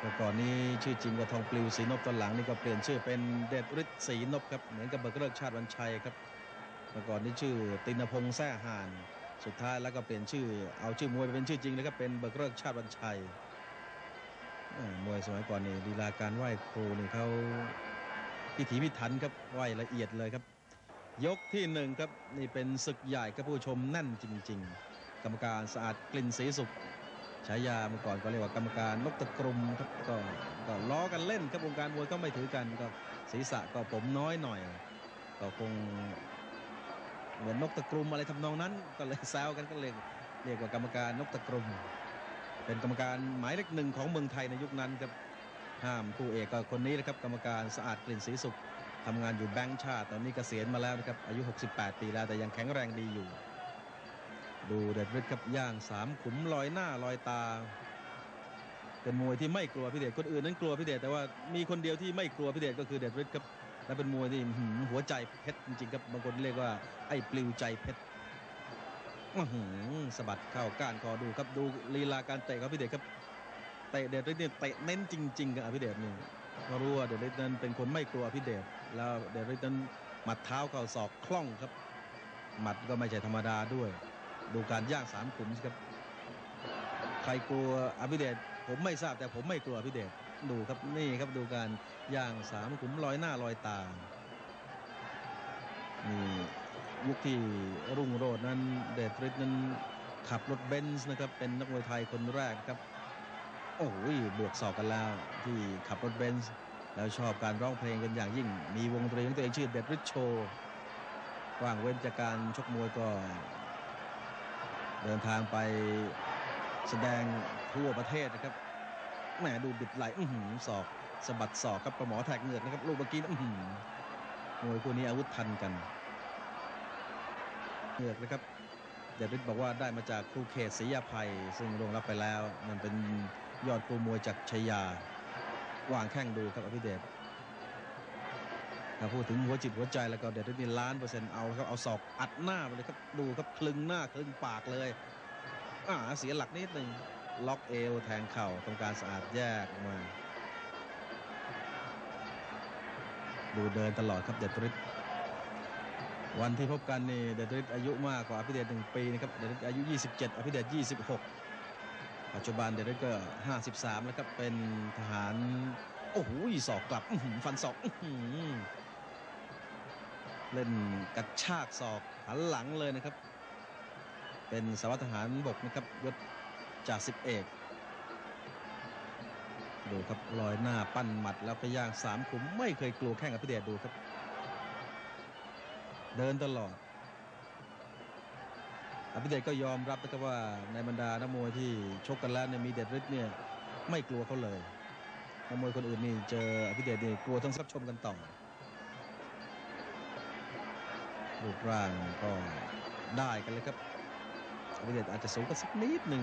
เมื่อก่อนนี้ชื่อจริงว่าทองปลิวศรีนพตอนหลังนี่ก็เปลี่ยนชื่อเป็นเดชฤทธิ์ศรีนพครับเหมือนกับเบิกเลิกชาติวันชัยครับเมื่อก่อนนี่ชื่อตินพงษ์แซ่ห่านสุดท้ายแล้วก็เปลี่ยนชื่อเอาชื่อมวยไปเป็นชื่อจริงเลยครับเป็นเบิกเลิกชาติวันชัยมวยสมัยก่อนนี่ลีลาการไหว้ครูนี่เขาพิถีพิถันครับไหว้ละเอียดเลยครับ ยกที่หนึ่งครับนี่เป็นศึกใหญ่ครับผู้ชมแน่นจริง ๆ กรรมการสะอาดกลิ่นสีสุข ฉายาเมื่อก่อนก็เรียกว่ากรรมการนกตะกรุมครับก็ก็ล้อกันเล่นครับวงการมวยก็ไม่ถือกันก็ศีรษะก็ผมน้อยหน่อย ก็คงเหมือนนกตะกรุมอะไรทำนองนั้น ก็เลยแซวกันก็เลยเรียกว่ากรรมการนกตะกรุม เป็นกรรมการหมายเลขหนึ่งของเมืองไทยในยุคนั้นครับห้ามคู่เอกก็คนนี้นะครับกรรมการสะอาดกลิ่นสีสุขทำงานอยู่แบงค์ชาติ ตอนนี้เกษียณมาแล้วนะครับอายุ 68 ปีแล้วแต่ยังแข็งแรงดีอยู่ ดูเด็ดฤทธิ์ครับย่างสามขุมลอยหน้าลอยตา เป็นมวยที่ไม่กลัวพี่เดชคนอื่นนั้นกลัวพี่เดชแต่ว่ามีคนเดียวที่ไม่กลัวพี่เดชก็คือเด็ดฤทธิ์ครับและเป็นมวยที่หัวใจเพชรจริงๆครับบางคนเรียกว่าไอ้ปลิวใจเพชรหือสะบัดเข้าก้านคอดูครับดูลีลาการเตะครับพี่เดชครับเตะเดชฤทธิ์เนี่ยเตะเน้นจริงๆกับพี่เดชนี่เพรารู้ว่าเดชฤทธิ์นั้นเป็นคนไม่กลัวพี่เดชแล้วเดชฤทธิ์นั้นหมัดเท้าเข่าศอกคล่องครับ หมัดก็ไม่ใช่ธรรมดาด้วย ดูการย่างสามขุมครับ ใครกลัวอภิเดชผมไม่ทราบแต่ผมไม่กลัวอภิเดชดูครับนี่ครับดูการย่างสามขุมลอยหน้าลอยตานี่ยุคที่รุ่งโรจน์นั้นเดชฤทธิ์นั้นขับรถเบนซ์นะครับเป็นนักมวยไทยคนแรกครับ โอ้โหบวกศอกกันแล้ว ที่ขับรถเบนซ์แล้วชอบการร้องเพลงเป็นอย่างยิ่ง มีวงดนตรีของตัวเองชื่อเดชฤทธิ์โชว์ว่างเว้นจากการชกมวยก็ เดินทางไปแสดงทั่วประเทศนะครับแหมดูบิดไหลอื้อหือศอกสะบัดศอกครับประหมอแทกเหงือกนะครับลูกเมื่อกี้อื้อหือมวยคู่นี้อาวุธทันกันเหงือกนะครับเดวิดบอกว่าได้มาจากครูเขตศรียาภัย ซึ่งลงรับไปแล้ว มันเป็นยอดครูมวยจากชยาวางแข้งดูครับอภิเดช ถ้าพูดถึงหัวจิตหัวใจแล้วก็เดวิดนี่ล้านเปอร์เซ็นต์เอาครับเอาศอกอัดหน้าไปเลยครับดูครับคลึงหน้าคลึงปากเลยอ่าเสียหลักนิดหนึ่งล็อกเอวแทงเข่าตรงการสะอาดแยกออกมา ดูเดินตลอดครับเดชฤทธิ์วันที่พบกันนี่เดชฤทธิ์อายุมากกว่าอภิเดชหนึ่งปีนะครับเดชฤทธิ์อายุ 27 อภิเดช26 ปัจจุบันเดชฤทธิ์ก็ 53 แล้วครับเป็นทหาร โอ้โหศอกกลับฟันศอกอ เล่นกระชากศอกหันหลังเลยนะครับ เป็นสวัตรทหารบกนะครับยศจ่าสิบเอกดูครับลอยหน้าปั้นหมัดแล้วไปย่างสามขุมไม่เคยกลัวแข้งอภิเดชดูครับ เดินตลอดอภิเดชก็ยอมรับนะครับว่าในบรรดานักมวยที่ชกกันแล้วเนี่ยมีเดชฤทธิ์เนี่ยไม่กลัวเขาเลยนักมวยคนอื่นนี่เจออภิเดชนี่กลัวต้องซับชมกันต่อ รูปร่างก็ได้กันเลยครับอภิเดชอาจจะสูงกันสักนิดหนึ่ง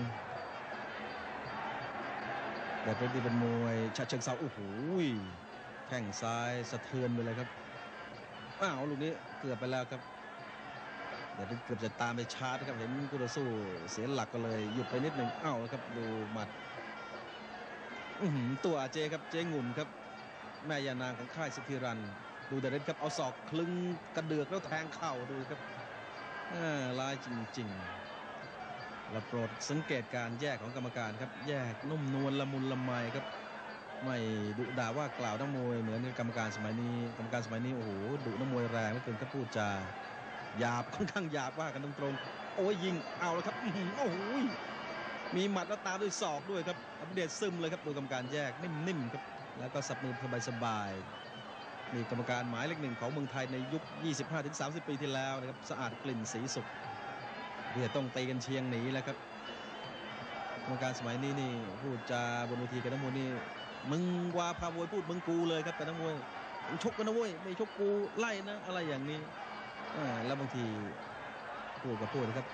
แต่เป็นที่เป็นมวยชาเชิงเซาโอ้โหแข้งซ้ายสะเทือนไปเลยครับอ้าวลูกนี้เกือบไปแล้วครับแต่เกือบจะตามไปชาร์จครับเห็นกูต่อสู้เสียหลักก็เลยหยุดไปนิดหนึ่งอ้าวครับดูหมัดตัวอาเจครับเจงุ่นครับ แม่ยานางของค่ายสิทธิรัน ดูแต่เด็ดครับเอาศอกคลึงกระเดือกแล้วแทงเข่าดูครับลายจริงๆเราโปรดสังเกตการแยกของกรรมการครับ แยกนุ่มนวลละมุนละไมครับ ไม่ดุด่าว่ากล่าวนักมวยเหมือนกับกรรมการสมัยนี้กรรมการสมัยนี้โอ้โหดุนักมวยแรงเหลือเกินครับพูดจาหยาบค่อนข้างหยาบว่ากันตรงๆโอ้ยยิงเอาแล้วครับโอ้โหมีหมัดแล้วตามด้วยศอกด้วยครับอัปเดตซึมเลยครับดูกรรมการแยกนิ่มๆครับแล้วก็สับมือสบายๆ นี่กรรมการหมายเลขหนึ่งของเมืองไทยในยุค 25-30 ปีที่แล้วนะครับสะอาดกลิ่นสีสุขเพื่อต้องตีกันเชียงหนีแล้วครับกรรมการสมัยนี้นี่พูดจาบนเวทีกันนักมวยนี่มึงวาพาวยพูดมึงกูเลยครับกันนักมวยชกกันนะเว้ยไม่ชกกูไล่นะอะไรอย่างนี้แล้วบางทีพูดกับพูดนะครับ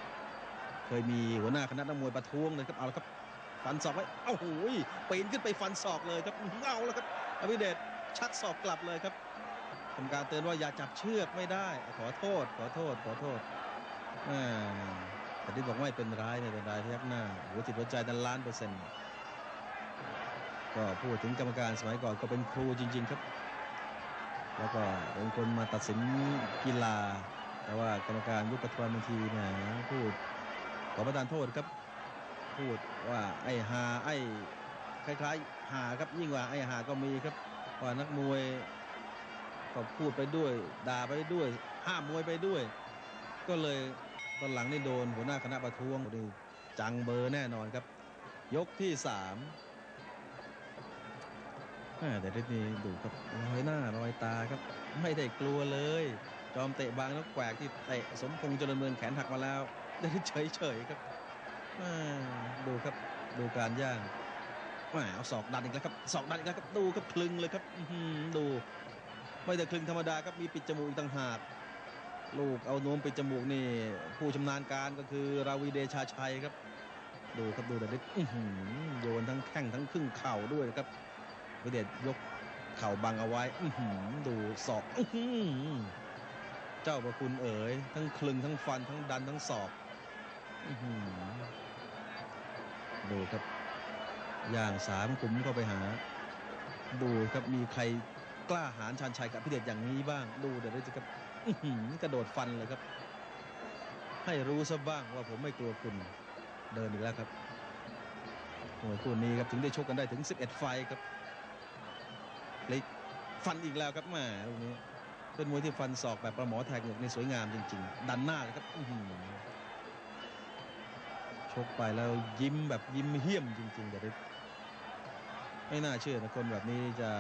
เคยมีหัวหน้าคณะนักมวยประท้วงเลยครับเอาละครับฟันศอกไว้เอ้าโหยปีนขึ้นไปฟันศอกเลยครับเอาล้วครับอภิเดชชักศอกกลับเลยครับ กรรมการเตือนว่าอย่าจับเชือกไม่ได้ ขอโทษ ขอโทษ ขอโทษอ่าแต่ที่บอกไม่เป็นไรไม่เป็นไรพยักหน้าหัวจิตหัวใจนั้นล้านเปอร์เซ็นต์ก็พูดถึงกรรมการสมัยก่อนก็เป็นครูจริง ๆ ครับ แล้วก็เป็นคนมาตัดสินกีฬา แต่ว่ากรรมการยุคปัจจุบันบางทีเนี่ยพูดขอประทานโทษครับ พูดว่าไอ้หาไอ้คล้ายๆหาครับยิ่งกว่าไอ้หาก็มีครับว่านักมวย ก็พูดไปด้วย ด่าไปด้วย ห้ามมวยไปด้วย ก็เลยตอนหลังนี่โดนหัวหน้าคณะประท้วงนี่จังเบอร์แน่นอนครับ ยกที่สามแม่แต่ทีนี้ดูครับรอยหน้ารอยตาครับ ไม่ได้กลัวเลย จอมเตะบางนกแกวกที่เตะสมพงษ์เจริญเมืองแขนหักมาแล้วได้เฉยๆครับดูครับดูการย่างแม่เอาศอกดันอีกแล้วครับศอกดันอีกแล้วครับดูครับคลึงเลยครับดู ไม่แต่คลึงธรรมดาครับมีปิดจมูกอีกต่างหาก ลูกเอานวมปิดจมูกนี่ ผู้ชำนาญการก็คือราวีเดชาชัยครับ ดูครับดูแต่ดิอื้อหือโยนทั้งแข้งทั้งครึ่งเข่าด้วยครับวิเดชยกเข่าบังเอาไว้ออืดูศอกออืเจ้าประคุณเอ๋ยทั้งคลึงทั้งฟันทั้งดันทั้งศอกดูครับ อย่างสามขุมเข้าไปหา ดูครับมีใคร กล้าหาญชันชัยกับพิเดชอย่างนี้บ้าง ดูเดี๋ยวดูสิครับกระโดดฟันเลยครับ ให้รู้ซะบ้างว่าผมไม่กลัวคุณเดินอีกแล้วครับโอ้ยคู่นี้ครับถึงได้ชกกันได้ถึง 11 ไฟครับพลิกฟันอีกแล้วครับแหม่ลูกนี้ เป็นมวยที่ฟันศอกแบบประหมอแทงหงือกนี่สวยงามจริง ๆ ดันหน้าเลยครับชกไปแล้วยิ้มแบบยิ้มเหี้ยมจริงๆแต่ ไม่น่าเชื่อนะคนแบบนี้จะ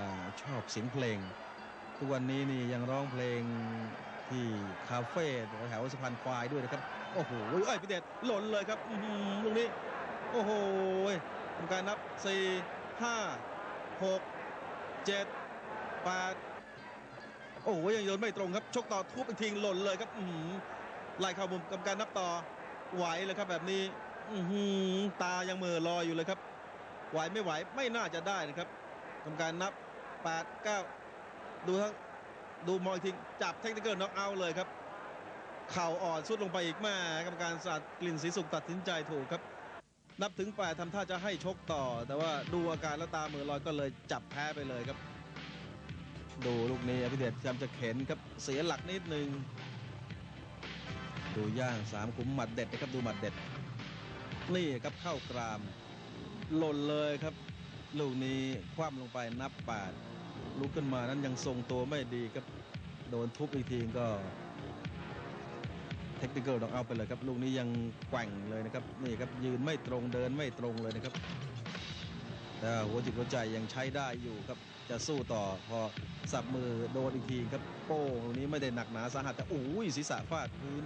ชอบเสียงเพลง ทุกวันนี้นี่ยังร้องเพลงที่คาเฟ่แถวสะพานควายด้วยนะครับ โอ้โหเอ้ยพี่เดชหล่นเลยครับอือหือลูกนี้ โอ้โหทำการนับ 4 5 6 7 8 โอ้โหยังโยนไม่ตรงครับ ชกต่อทุบอีกทีหล่นเลยครับอือหือไล่เข้ามุมกรรมการนับต่อไหวเลยครับแบบนี้อือหือตายังเหม่อลอยอยู่เลยครับ ไหวไม่ไหวไม่น่าจะได้นะครับกรรมการนับ 8 9 ดูทั้งดูมองอีกทีจับเทคนิคเกิลน็อกเอาเลยครับ เข่าอ่อนสุดลงไปอีกแม่กรรมการศาสตร์กลิ่นสีสุขตัดสินใจถูกครับ นับถึงแปดทำท่าจะให้ชกต่อ แต่ว่าดูอาการแล้วตามือลอยก็เลยจับแพ้ไปเลยครับ ดูลูกนี้อภิเดชพยายามจะเข็นครับเสียหลักนิดนึงดูย่างสามขุมหมัดเด็ดนะครับดูหมัดเด็ด นี่ครับเข้ากราม หล่นเลยครับ ลูกนี้คว่ำลงไปนับแปดลุกขึ้นมานั้นยังทรงตัวไม่ดีครับ โดนทุบอีกทีก็ เทคนิคอลต้องเอาไปเลยครับ ลูกนี้ยังแกว่งเลยนะครับนี่ครับยืนไม่ตรงเดินไม่ตรงเลยนะครับแต่หัวจิตหัวใจยังใช้ได้อยู่ครับจะสู้ต่อพอสับมือโดนอีกทีครับโป้งลูกนี้ไม่ได้หนักหนาสาหัสแต่โอ้ยศีรษะฟาดพื้น